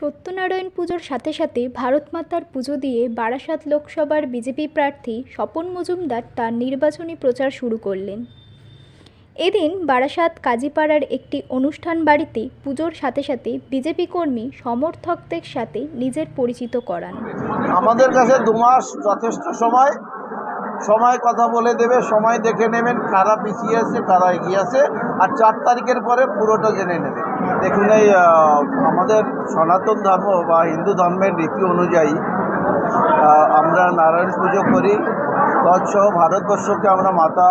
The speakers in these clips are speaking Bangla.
সত্যনারায়ণ পুজোর সাথে সাথে ভারত মাতার পুজো দিয়ে বারাসাত লোকসভার বিজেপি প্রার্থী স্বপন মজুমদার তার নির্বাচনী প্রচার শুরু করলেন। এদিন বারাসাত কাজীপাড়ার একটি অনুষ্ঠান বাড়িতে পুজোর সাথে সাথে বিজেপি কর্মী সমর্থকদের সাথে নিজের পরিচিত করান। আমাদের কাছে দু মাস যথেষ্ট সময় সময় কথা বলে দেবে, সময় দেখে নেবেন কারা পিছিয়ে আছে, কারা এগিয়ে আছে, আর চার তারিখের পরে পুরোটা জেনে নেবেন। দেখুন এই আমাদের সনাতন ধর্ম বা হিন্দু ধর্মের রীতি অনুযায়ী আমরা নারায়ণ পুজো করি, তৎসহ ভারতবর্ষকে আমরা মাতা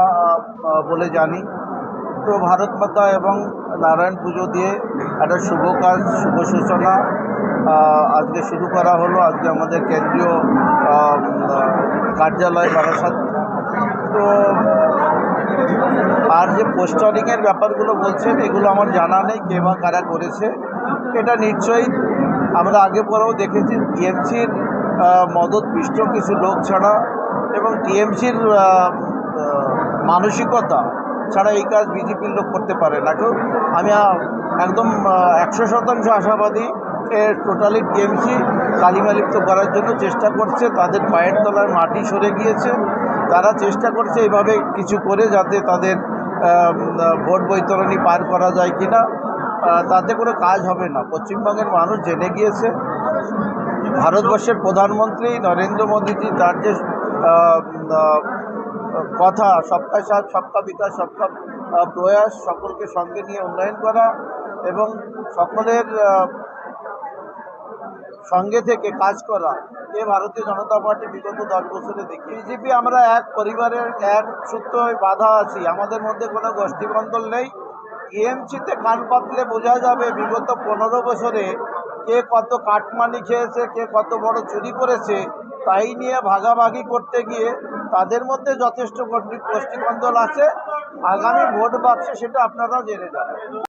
বলে জানি। তো ভারত মাতা এবং নারায়ণ পুজো দিয়ে একটা শুভ কাজ, শুভ সূচনা আজকে শুরু করা হলো। আজকে আমাদের কেন্দ্রীয় কার্যালয় বারাসাত। তো, আর যে পোস্টারিংয়ের ব্যাপারগুলো বলছেন, এগুলো আমার জানা নেই, কে বা কারা করেছে। এটা নিশ্চয়ই আমরা আগে পরেও দেখেছি, টিএমসির মদতপিষ্ট কিছু লোক ছাড়া এবং টিএমসির মানসিকতা ছাড়া এই কাজ বিজেপির লোক করতে পারে না। কেউ আমি একদম একশো শতাংশ আশাবাদী টোটালি টিএমসি কালিমালিপ্ত করার জন্য চেষ্টা করছে। তাদের পায়ের তলার মাটি সরে গিয়েছে। তারা চেষ্টা করছে এইভাবে কিছু করে যাতে তাদের ভোট বৈতরণী পার করা যায় কিনা। আহ, তাতে কোনো কাজ হবে না। পশ্চিমবঙ্গের মানুষ জেনে গিয়েছে। ভারতবর্ষের প্রধানমন্ত্রী নরেন্দ্র মোদীজি তার যে কথা সবকা সাথ সবকা বিকাশ সবকা প্রয়াস সকলকে সঙ্গে নিয়ে উন্নয়ন করা এবং সকলের সঙ্গে থেকে কাজ করা এ ভারতীয় জনতা পার্টি বিগত দশ বছরে দেখি। বিজেপি আমরা এক পরিবারের, এক সূত্রে বাধা আছি। আমাদের মধ্যে কোনো গোষ্ঠীকন্দল নেই। টিএমসিতে কান পাতলে বোঝা যাবে বিগত পনেরো বছরে কে কত কাটমানি খেয়েছে, কে কত বড় চুরি করেছে। তাই নিয়ে ভাগাভাগি করতে গিয়ে তাদের মধ্যে যথেষ্ট গোষ্ঠী- গোষ্ঠীকন্দল আছে। আগামী ভোট বাক্সে সেটা আপনারাও জেনে যাবেন।